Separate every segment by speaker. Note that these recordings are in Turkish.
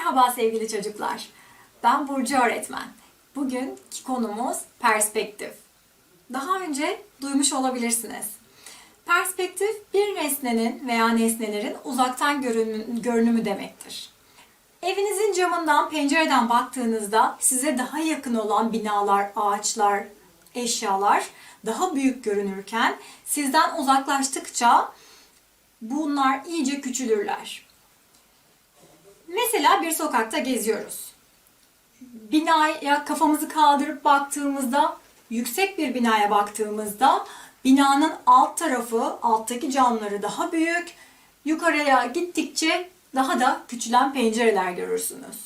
Speaker 1: Merhaba sevgili çocuklar. Ben Burcu öğretmen. Bugünkü konumuz perspektif. Daha önce duymuş olabilirsiniz. Perspektif bir nesnenin veya nesnelerin uzaktan görünümü, demektir. Evinizin camından, pencereden baktığınızda size daha yakın olan binalar, ağaçlar, eşyalar daha büyük görünürken sizden uzaklaştıkça bunlar iyice küçülürler. Mesela bir sokakta geziyoruz. Binaya kafamızı kaldırıp baktığımızda, yüksek bir binaya baktığımızda binanın alt tarafı, alttaki camları daha büyük, yukarıya gittikçe daha da küçülen pencereler görürsünüz.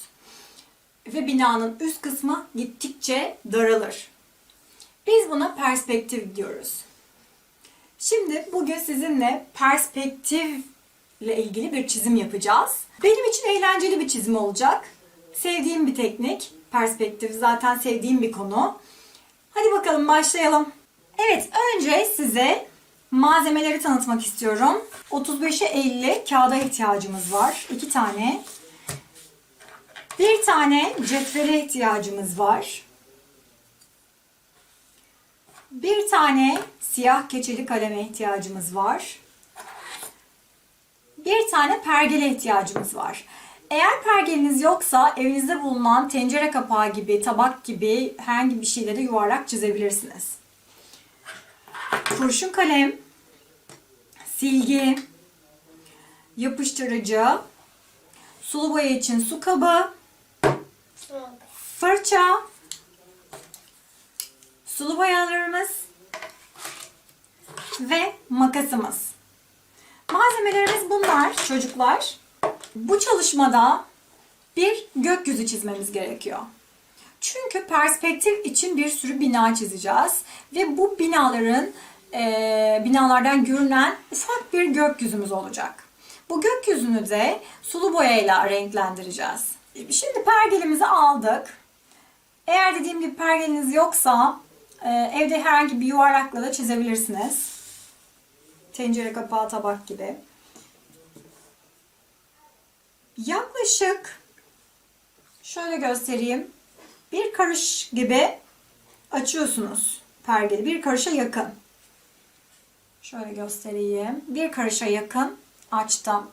Speaker 1: Ve binanın üst kısmı gittikçe daralır. Biz buna perspektif diyoruz. Şimdi bugün sizinle perspektifle ilgili bir çizim yapacağız. Benim için eğlenceli bir çizim olacak. Sevdiğim bir teknik. Perspektif zaten sevdiğim bir konu. Hadi bakalım başlayalım. Evet önce size malzemeleri tanıtmak istiyorum. 35'e 50 kağıda ihtiyacımız var. 2 tane. Bir tane cetvele ihtiyacımız var. Bir tane siyah keçeli kaleme ihtiyacımız var. Bir tane pergele ihtiyacımız var. Eğer pergeliniz yoksa evinizde bulunan tencere kapağı gibi, tabak gibi herhangi bir şeyle de yuvarlak çizebilirsiniz. Kurşun kalem, silgi, yapıştırıcı, sulu boya için su kabı, fırça, sulu boyalarımız ve makasımız. Malzemelerimiz bunlar çocuklar. Bu çalışmada bir gökyüzü çizmemiz gerekiyor. Çünkü perspektif için bir sürü bina çizeceğiz ve bu binaların e, binalardan görünen ufak bir gökyüzümüz olacak. Bu gökyüzünü de sulu boyayla renklendireceğiz. Şimdi pergelimizi aldık. Eğer dediğim gibi pergeliniz yoksa e, evde herhangi bir yuvarlakla da çizebilirsiniz. Tencere kapağı, tabak gibi. Yaklaşık şöyle göstereyim. Bir karış gibi açıyorsunuz pergeli. Bir karışa yakın. Şöyle göstereyim. Bir karışa yakın açtım.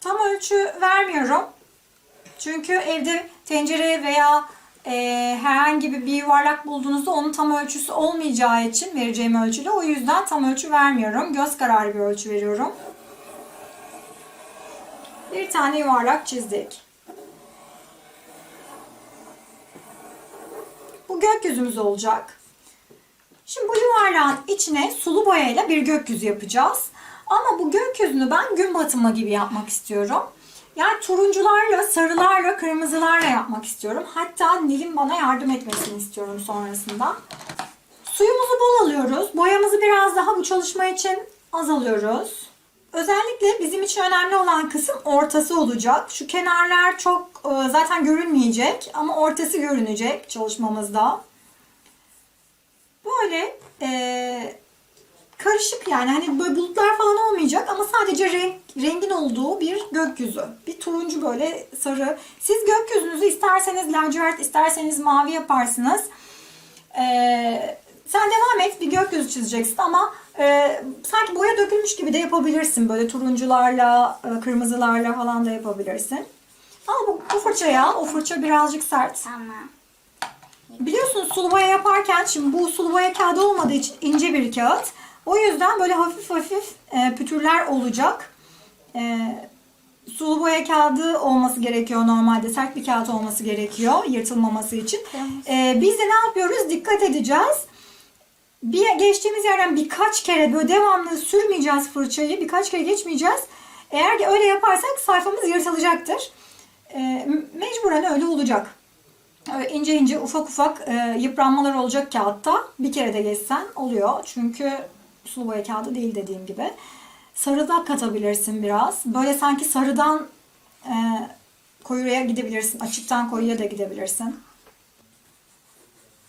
Speaker 1: Tam ölçü vermiyorum. Çünkü evde tencere veya e, herhangi bir, bir yuvarlak bulduğunuzda onun tam ölçüsü olmayacağı için vereceğim ölçüyle o yüzden tam ölçü vermiyorum. Göz kararı bir ölçü veriyorum. Bir tane yuvarlak çizdik. Bu gökyüzümüz olacak. Şimdi bu yuvarlağın içine sulu boyayla bir gökyüzü yapacağız. Ama bu gökyüzünü ben gün batımı gibi yapmak istiyorum. Yani turuncularla, sarılarla, kırmızılarla yapmak istiyorum. Hatta Nil'in bana yardım etmesini istiyorum sonrasında. Suyumuzu bol alıyoruz. Boyamızı biraz daha bu çalışma için az alıyoruz. Özellikle bizim için önemli olan kısım ortası olacak. Şu kenarlar çok e, zaten görünmeyecek ama ortası görünecek çalışmamızda. Böyle e, karışık yani hani böyle bulutlar falan olmayacak ama sadece renk, rengin olduğu bir gökyüzü. Bir turuncu böyle sarı. Siz gökyüzünüzü isterseniz lacivert isterseniz mavi yaparsınız. Ee, sen devam et bir gökyüzü çizeceksin ama e, sanki boya dökülmüş gibi de yapabilirsin. Böyle turuncularla, e, kırmızılarla falan da yapabilirsin. Al bu, bu fırçaya. O fırça birazcık sert.
Speaker 2: Tamam.
Speaker 1: Biliyorsunuz sulu boya yaparken şimdi bu sulu boya kağıdı olmadığı için ince bir kağıt. O yüzden böyle hafif hafif e, pütürler olacak. E, sulu boya kağıdı olması gerekiyor normalde. Sert bir kağıt olması gerekiyor yırtılmaması için. E, biz de ne yapıyoruz? Dikkat edeceğiz. Bir geçtiğimiz yerden birkaç kere böyle devamlı sürmeyeceğiz fırçayı. Birkaç kere geçmeyeceğiz. Eğer ki öyle yaparsak sayfamız yırtılacaktır. E, mecburen öyle olacak. Öyle ince ince ufak ufak e, yıpranmalar olacak kağıtta. Bir kere de geçsen oluyor. Çünkü sulu boya kağıdı değil dediğim gibi. Sarı da katabilirsin biraz. Böyle sanki sarıdan e, koyuya gidebilirsin. Açıktan koyuya da gidebilirsin.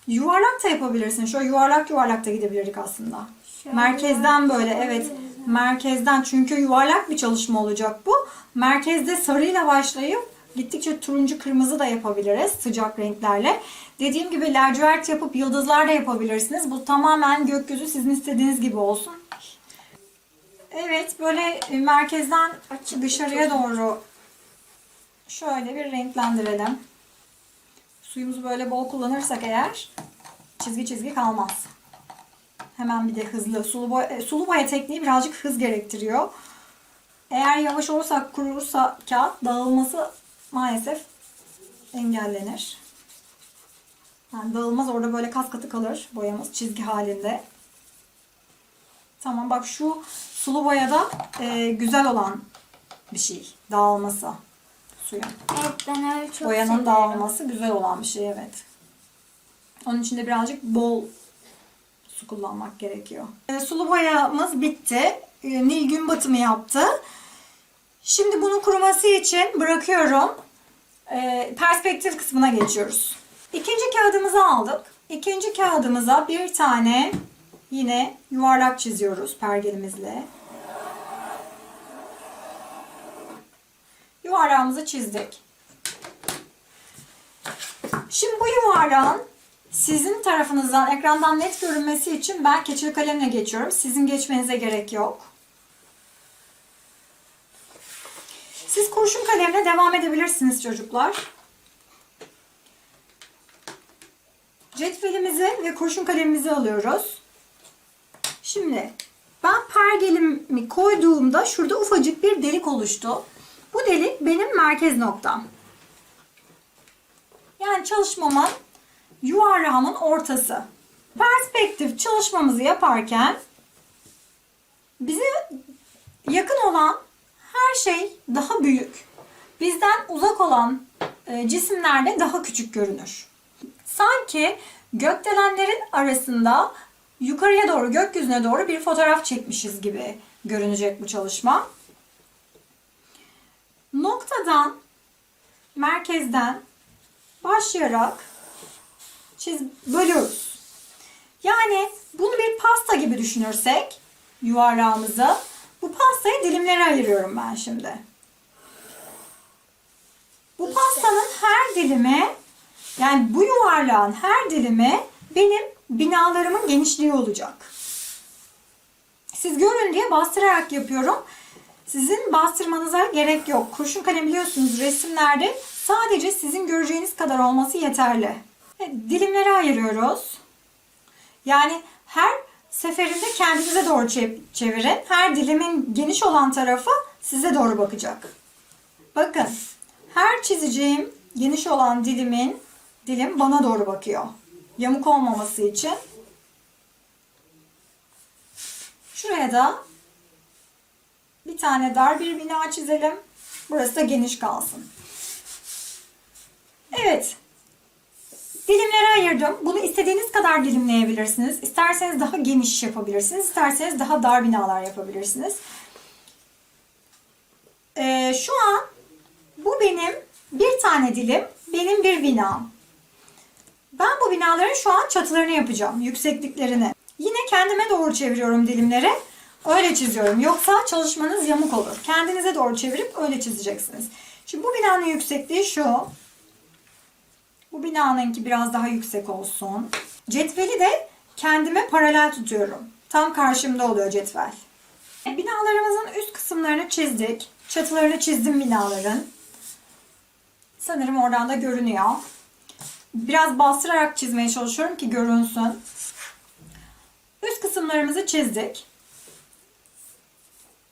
Speaker 1: Yuvarlak da yapabilirsin. Şöyle yuvarlak yuvarlak da gidebilirdik aslında.
Speaker 2: Şöyle
Speaker 1: Merkezden böyle evet. merkezden çünkü yuvarlak bir çalışma olacak bu. Merkezde sarıyla başlayıp gittikçe turuncu kırmızı da yapabiliriz sıcak renklerle. Dediğim gibi lacivert yapıp yıldızlar da yapabilirsiniz. Bu tamamen gökyüzü sizin istediğiniz gibi olsun. Evet böyle e, merkezden dışarıya doğru şöyle bir renklendirelim. Suyumuzu böyle bol kullanırsak eğer çizgi çizgi kalmaz. Hemen bir de hızlı. Sulu boya, e, sulu boya tekniği birazcık hız gerektiriyor. Eğer yavaş olursak kurursa kağıt dağılması maalesef engellenir. Yani dağılmaz orada böyle kas katı kalır boyamız çizgi halinde. Tamam bak şu sulu boyada e, güzel olan bir şey dağılması suyun.
Speaker 2: Evet ben öyle çok
Speaker 1: Boyanın
Speaker 2: seviyorum.
Speaker 1: dağılması güzel olan bir şey evet. Onun için de birazcık bol su kullanmak gerekiyor. E, sulu boyamız bitti. E, Nil gün batımı yaptı. Şimdi bunu kuruması için bırakıyorum. E, perspektif kısmına geçiyoruz. İkinci kağıdımızı aldık. İkinci kağıdımıza bir tane yine yuvarlak çiziyoruz pergelimizle. Yuvarlağımızı çizdik. Şimdi bu yuvarlağın sizin tarafınızdan ekrandan net görünmesi için ben keçeli kalemle geçiyorum. Sizin geçmenize gerek yok. Siz kurşun kalemle devam edebilirsiniz çocuklar. Cetvelimizi ve kurşun kalemimizi alıyoruz. Şimdi ben pergelimi koyduğumda şurada ufacık bir delik oluştu. Bu delik benim merkez noktam. Yani çalışmamın yuvarlağımın ortası. Perspektif çalışmamızı yaparken bize yakın olan her şey daha büyük. Bizden uzak olan e, cisimlerde daha küçük görünür. Sanki gökdelenlerin arasında yukarıya doğru, gökyüzüne doğru bir fotoğraf çekmişiz gibi görünecek bu çalışma. Noktadan, merkezden başlayarak çiz bölüyoruz. Yani bunu bir pasta gibi düşünürsek yuvarlağımızı bu pastayı dilimlere ayırıyorum ben şimdi. Bu pastanın her dilimi yani bu yuvarlağın her dilimi benim binalarımın genişliği olacak. Siz görün diye bastırarak yapıyorum. Sizin bastırmanıza gerek yok. Kurşun kalem biliyorsunuz resimlerde sadece sizin göreceğiniz kadar olması yeterli. Dilimlere ayırıyoruz. Yani her seferinde kendinize doğru çev- çevirin. Her dilimin geniş olan tarafı size doğru bakacak. Bakın her çizeceğim geniş olan dilimin dilim bana doğru bakıyor. Yamuk olmaması için. Şuraya da bir tane dar bir bina çizelim. Burası da geniş kalsın. Evet. Dilimlere ayırdım. Bunu istediğiniz kadar dilimleyebilirsiniz. İsterseniz daha geniş yapabilirsiniz. İsterseniz daha dar binalar yapabilirsiniz. Ee, şu an bu benim bir tane dilim, benim bir binam. Ben bu binaların şu an çatılarını yapacağım, yüksekliklerini. Yine kendime doğru çeviriyorum dilimleri. Öyle çiziyorum. Yoksa çalışmanız yamuk olur. Kendinize doğru çevirip öyle çizeceksiniz. Şimdi bu binanın yüksekliği şu. Bu binanınki biraz daha yüksek olsun. Cetveli de kendime paralel tutuyorum. Tam karşımda oluyor cetvel. Binalarımızın üst kısımlarını çizdik. Çatılarını çizdim binaların. Sanırım oradan da görünüyor. Biraz bastırarak çizmeye çalışıyorum ki görünsün. Üst kısımlarımızı çizdik.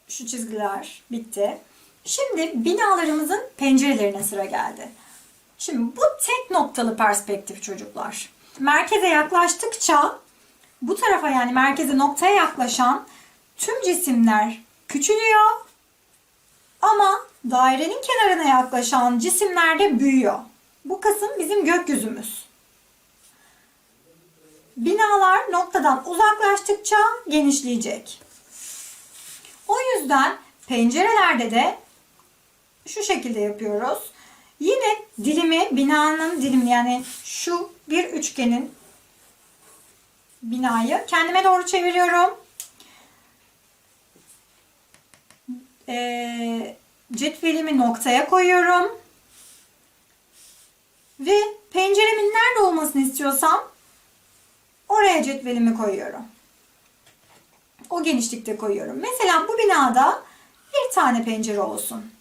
Speaker 1: Şu çizgiler bitti. Şimdi binalarımızın pencerelerine sıra geldi. Şimdi bu tek noktalı perspektif çocuklar. Merkeze yaklaştıkça bu tarafa yani merkeze noktaya yaklaşan tüm cisimler küçülüyor ama dairenin kenarına yaklaşan cisimler de büyüyor. Bu kısım bizim gökyüzümüz. Binalar noktadan uzaklaştıkça genişleyecek. O yüzden pencerelerde de şu şekilde yapıyoruz. Yine dilimi, binanın dilimini yani şu bir üçgenin binayı kendime doğru çeviriyorum. e, cetvelimi noktaya koyuyorum. Ve penceremin nerede olmasını istiyorsam oraya cetvelimi koyuyorum. O genişlikte koyuyorum. Mesela bu binada bir tane pencere olsun.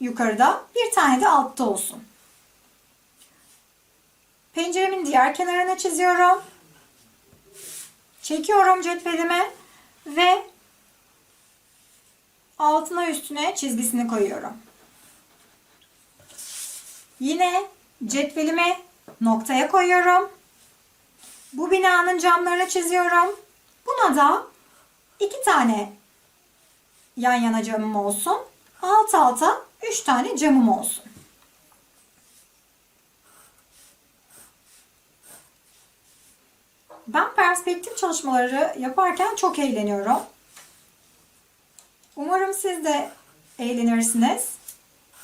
Speaker 1: Yukarıda bir tane de altta olsun. Penceremin diğer kenarına çiziyorum. Çekiyorum cetvelimi ve altına üstüne çizgisini koyuyorum. Yine cetvelimi noktaya koyuyorum. Bu binanın camlarını çiziyorum. Buna da iki tane yan yana camım olsun. Alt alta üç tane camım olsun. Ben perspektif çalışmaları yaparken çok eğleniyorum. Umarım siz de eğlenirsiniz.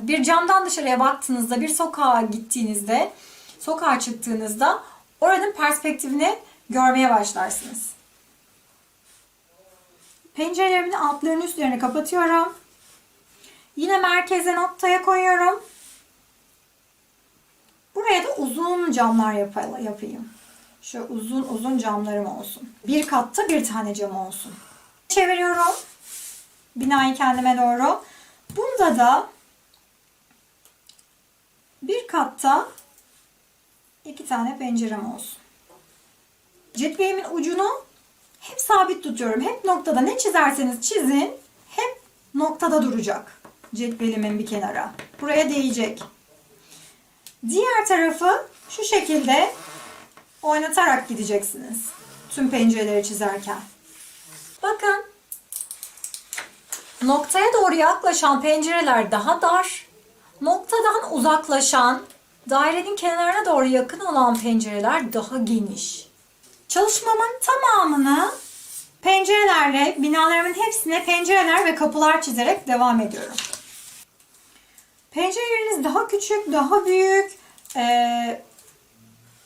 Speaker 1: Bir camdan dışarıya baktığınızda, bir sokağa gittiğinizde, sokağa çıktığınızda oranın perspektifini görmeye başlarsınız. Pencerelerimin altlarını üstlerini kapatıyorum. Yine merkeze noktaya koyuyorum. Buraya da uzun camlar yapayım. Şu uzun uzun camlarım olsun. Bir katta bir tane cam olsun. Çeviriyorum. Binayı kendime doğru. Bunda da bir katta iki tane pencerem olsun. Cetvelimin ucunu hep sabit tutuyorum. Hep noktada ne çizerseniz çizin hep noktada duracak. Cetvelimin bir kenara. Buraya değecek. Diğer tarafı şu şekilde oynatarak gideceksiniz. Tüm pencereleri çizerken. Bakın. Noktaya doğru yaklaşan pencereler daha dar. Noktadan uzaklaşan, dairenin kenarına doğru yakın olan pencereler daha geniş. Çalışmamın tamamını pencerelerle, binalarımın hepsine pencereler ve kapılar çizerek devam ediyorum. Pencereleriniz daha küçük, daha büyük, ee,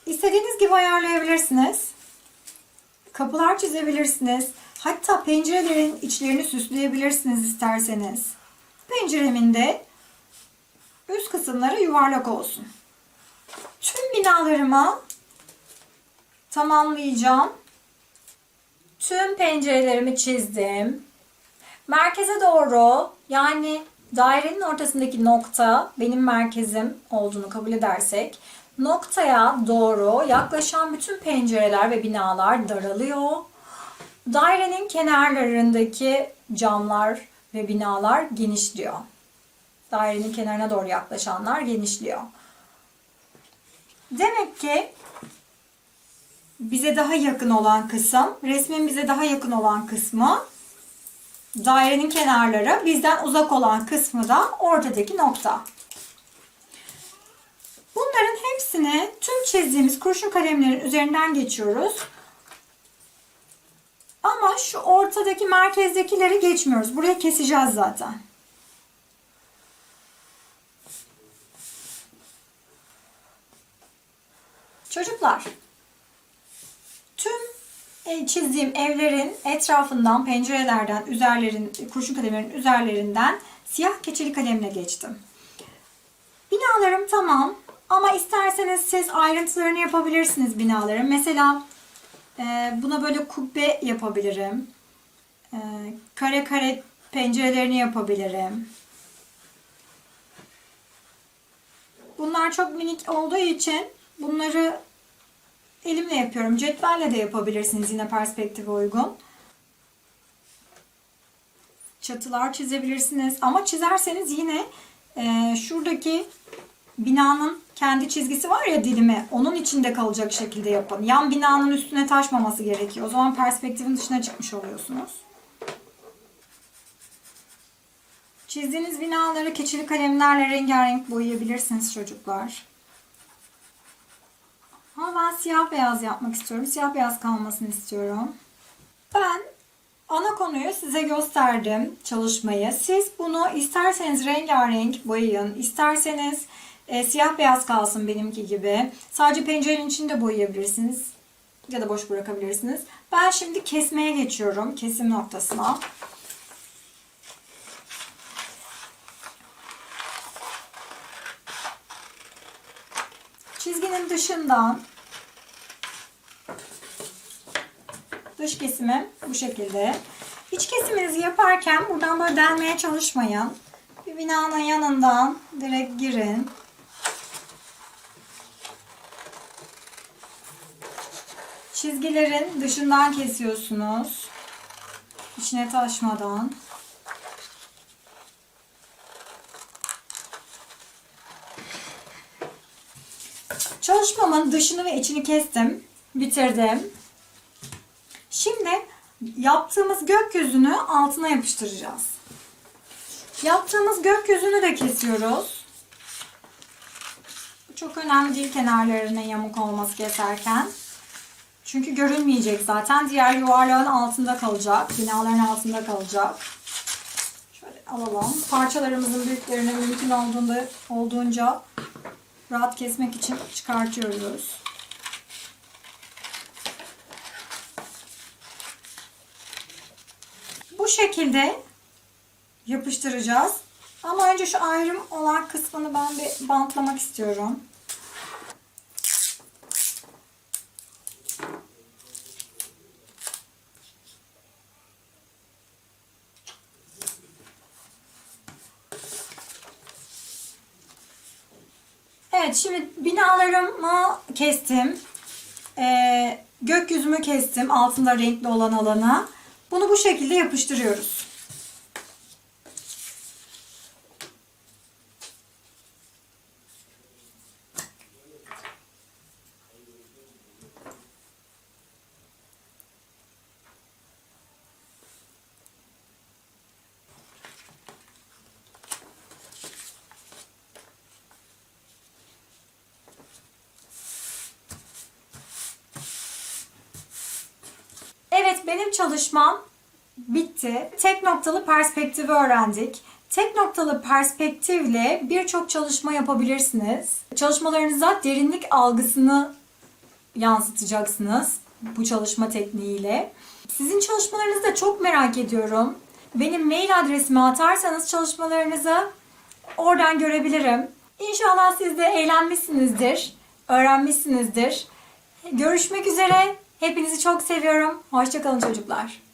Speaker 1: istediğiniz gibi ayarlayabilirsiniz. Kapılar çizebilirsiniz. Hatta pencerelerin içlerini süsleyebilirsiniz isterseniz. Penceremin de üst kısımları yuvarlak olsun. Tüm binalarıma tamamlayacağım. Tüm pencerelerimi çizdim. Merkeze doğru yani dairenin ortasındaki nokta benim merkezim olduğunu kabul edersek noktaya doğru yaklaşan bütün pencereler ve binalar daralıyor. Dairenin kenarlarındaki camlar ve binalar genişliyor. Dairenin kenarına doğru yaklaşanlar genişliyor. Demek ki bize daha yakın olan kısım, resmin bize daha yakın olan kısmı, dairenin kenarları, bizden uzak olan kısmı da ortadaki nokta. Bunların hepsini tüm çizdiğimiz kurşun kalemlerin üzerinden geçiyoruz. Ama şu ortadaki merkezdekileri geçmiyoruz. Buraya keseceğiz zaten. Çocuklar, tüm çizdiğim evlerin etrafından, pencerelerden, üzerlerin, kurşun kalemlerin üzerlerinden siyah keçeli kalemle geçtim. Binalarım tamam ama isterseniz siz ayrıntılarını yapabilirsiniz binaların. Mesela e, buna böyle kubbe yapabilirim. E, kare kare pencerelerini yapabilirim. Bunlar çok minik olduğu için bunları elimle yapıyorum. Cetvelle de yapabilirsiniz yine perspektife uygun. Çatılar çizebilirsiniz. Ama çizerseniz yine e, şuradaki binanın kendi çizgisi var ya dilimi. Onun içinde kalacak şekilde yapın. Yan binanın üstüne taşmaması gerekiyor. O zaman perspektifin dışına çıkmış oluyorsunuz. Çizdiğiniz binaları keçili kalemlerle rengarenk boyayabilirsiniz çocuklar. Ama ben siyah beyaz yapmak istiyorum. Siyah beyaz kalmasını istiyorum. Ben ana konuyu size gösterdim çalışmayı. Siz bunu isterseniz rengarenk boyayın, isterseniz e, siyah beyaz kalsın benimki gibi. Sadece pencerenin içinde boyayabilirsiniz ya da boş bırakabilirsiniz. Ben şimdi kesmeye geçiyorum. Kesim noktasına. Dışından dış kesimim bu şekilde. İç kesiminizi yaparken buradan böyle delmeye çalışmayın. Bir binanın yanından direkt girin. Çizgilerin dışından kesiyorsunuz. İçine taşmadan. Çalışmamın dışını ve içini kestim. Bitirdim. Şimdi yaptığımız gökyüzünü altına yapıştıracağız. Yaptığımız gökyüzünü de kesiyoruz. Çok önemli değil kenarlarının yamuk olması keserken. Çünkü görünmeyecek zaten. Diğer yuvarlağın altında kalacak. Binaların altında kalacak. Şöyle alalım. Parçalarımızın büyüklerini mümkün olduğunda, olduğunca rahat kesmek için çıkartıyoruz. Bu şekilde yapıştıracağız. Ama önce şu ayrım olan kısmını ben bir bantlamak istiyorum. Evet şimdi binalarımı kestim. Ee, gökyüzümü kestim altında renkli olan alana. Bunu bu şekilde yapıştırıyoruz. Evet benim çalışmam bitti. Tek noktalı perspektifi öğrendik. Tek noktalı perspektifle birçok çalışma yapabilirsiniz. Çalışmalarınıza derinlik algısını yansıtacaksınız bu çalışma tekniğiyle. Sizin çalışmalarınızı da çok merak ediyorum. Benim mail adresimi atarsanız çalışmalarınızı oradan görebilirim. İnşallah siz de eğlenmişsinizdir, öğrenmişsinizdir. Görüşmek üzere. Hepinizi çok seviyorum. Hoşçakalın çocuklar.